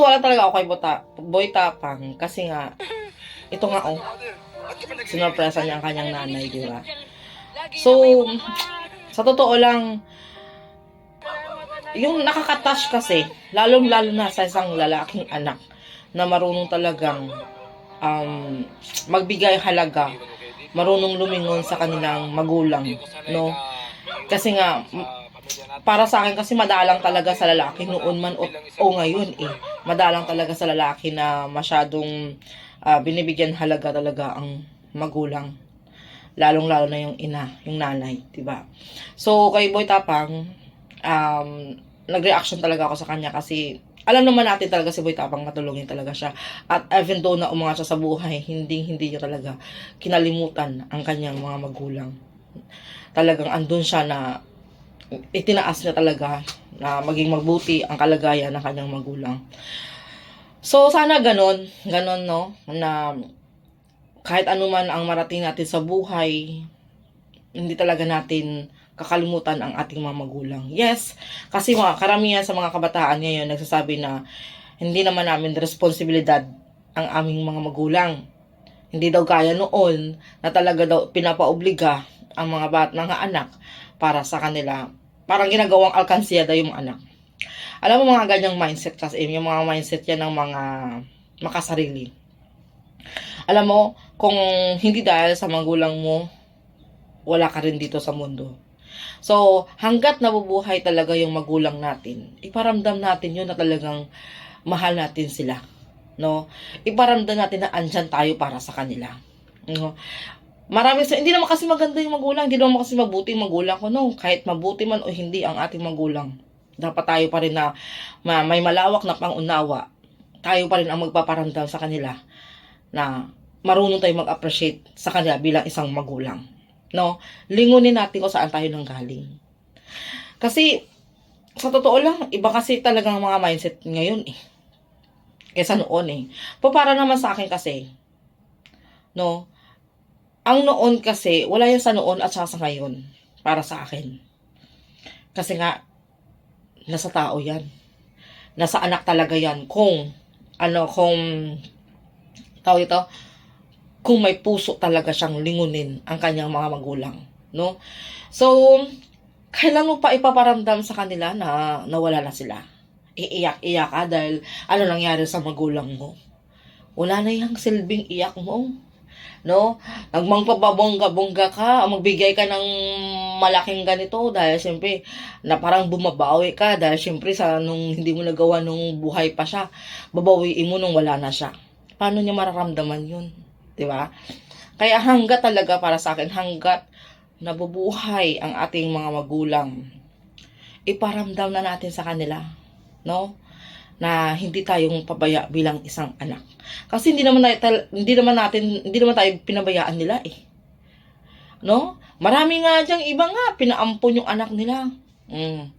natutuwa lang talaga ako kay Bota, Boy Tapang kasi nga, ito nga oh, sinurpresa niya ang kanyang nanay, di ba? So, sa totoo lang, yung nakakatash kasi, lalong-lalo na sa isang lalaking anak na marunong talagang um, magbigay halaga, marunong lumingon sa kanilang magulang, no? Kasi nga, para sa akin kasi madalang talaga sa lalaki noon man o, o ngayon eh. Madalang talaga sa lalaki na masyadong ah, binibigyan halaga talaga ang magulang. Lalong-lalo na yung ina, yung nanay, 'di ba? So kay Boy Tapang um nag-reaction talaga ako sa kanya kasi alam naman natin talaga si Boy Tapang matulungin talaga siya. At even though na umangat siya sa buhay, hindi hindi niya talaga kinalimutan ang kanyang mga magulang. Talagang andun siya na itinaas niya talaga na maging mabuti ang kalagayan ng kanyang magulang. So, sana ganon, ganon, no, na kahit ano man ang marating natin sa buhay, hindi talaga natin kakalimutan ang ating mga magulang. Yes, kasi mga karamihan sa mga kabataan ngayon nagsasabi na hindi naman namin responsibilidad ang aming mga magulang. Hindi daw kaya noon na talaga daw pinapaobliga ang mga bat mga anak para sa kanila. Parang ginagawang alkansiya daw yung anak. Alam mo mga ganyang mindset kasi yung mga mindset yan ng mga makasarili. Alam mo, kung hindi dahil sa magulang mo, wala ka rin dito sa mundo. So, hanggat nabubuhay talaga yung magulang natin, iparamdam natin yun na talagang mahal natin sila. No? Iparamdam natin na andyan tayo para sa kanila. No? Marami sa, hindi naman kasi maganda yung magulang, hindi naman kasi mabuti yung magulang ko, no? Kahit mabuti man o hindi ang ating magulang. Dapat tayo pa rin na ma- may malawak na pangunawa. Tayo pa rin ang magpaparamdam sa kanila na marunong tayo mag-appreciate sa kanila bilang isang magulang. No? Lingunin natin kung saan tayo nang galing. Kasi, sa totoo lang, iba kasi talagang mga mindset ngayon eh. Kesa noon eh. Pa para naman sa akin kasi, no, ang noon kasi, wala yan sa noon at saka sa ngayon. Para sa akin. Kasi nga, nasa tao yan. Nasa anak talaga yan. Kung, ano, kung, tawag ito, kung may puso talaga siyang lingunin ang kanyang mga magulang. No? So, kailan mo pa ipaparamdam sa kanila na nawala na sila? Iiyak-iyak ka dahil ano nangyari sa magulang mo? Wala na yung silbing iyak mo no? Nagmangpababongga-bongga ka, magbigay ka ng malaking ganito dahil siyempre na parang bumabawi ka dahil siyempre sa nung hindi mo nagawa nung buhay pa siya, babawiin mo nung wala na siya. Paano niya mararamdaman yun? 'Di ba? Kaya hanggat talaga para sa akin, hanggat nabubuhay ang ating mga magulang, iparamdam na natin sa kanila, no? Na hindi tayong pabaya bilang isang anak. Kasi hindi naman natin hindi naman natin hindi naman tayo pinabayaan nila eh. No? Marami nga diyang iba nga pinaampon yung anak nila. Mm.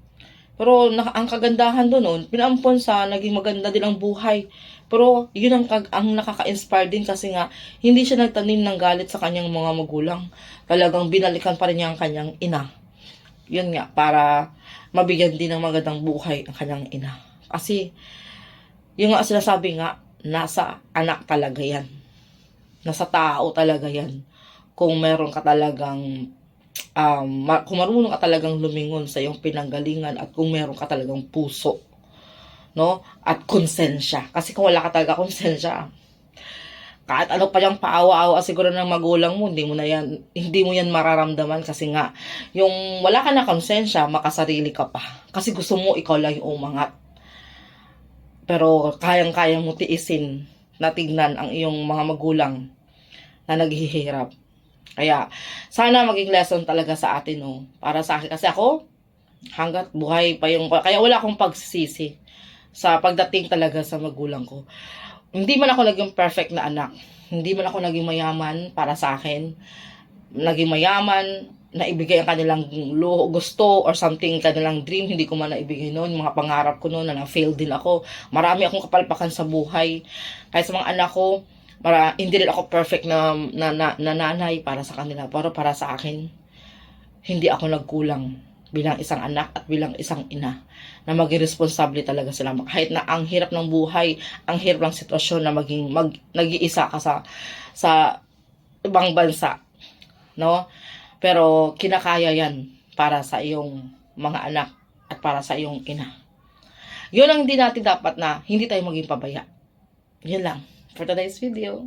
Pero na, ang kagandahan doon noon, pinaampon sa naging maganda din ang buhay. Pero yun ang, ang nakaka-inspire din kasi nga hindi siya nagtanim ng galit sa kanyang mga magulang. Talagang binalikan pa rin niya ang kanyang ina. Yun nga, para mabigyan din ng magandang buhay ang kanyang ina. Kasi, yung nga sinasabi nga, nasa anak talaga yan. Nasa tao talaga yan. Kung meron ka talagang, um, kung marunong ka talagang lumingon sa iyong pinanggalingan at kung meron ka talagang puso, no? At konsensya. Kasi kung wala ka talaga konsensya, kahit ano pa yung paawa-awa siguro ng magulang mo, hindi mo na yan, hindi mo yan mararamdaman kasi nga, yung wala ka na konsensya, makasarili ka pa. Kasi gusto mo ikaw lang yung umangat pero kayang-kayang mo tiisin na tignan ang iyong mga magulang na naghihirap. Kaya, sana maging lesson talaga sa atin, no? Para sa akin. Kasi ako, hanggat buhay pa yung... Kaya wala akong pagsisisi sa pagdating talaga sa magulang ko. Hindi man ako naging perfect na anak. Hindi man ako naging mayaman para sa akin. Naging mayaman, na ibigay ang kanilang luho, gusto or something kanilang dream, hindi ko man naibigay noon, mga pangarap ko noon na na-fail din ako. Marami akong kapalpakan sa buhay. Kahit sa mga anak ko, para, hindi rin ako perfect na, na, na, na nanay para sa kanila, pero para sa akin, hindi ako nagkulang. bilang isang anak at bilang isang ina na maging responsable talaga sila. Kahit na ang hirap ng buhay, ang hirap ng sitwasyon na maging mag, nag-iisa ka sa, sa ibang bansa. No? Pero kinakaya yan para sa iyong mga anak at para sa iyong ina. Yun ang hindi natin dapat na hindi tayo maging pabaya. Yun lang for today's video.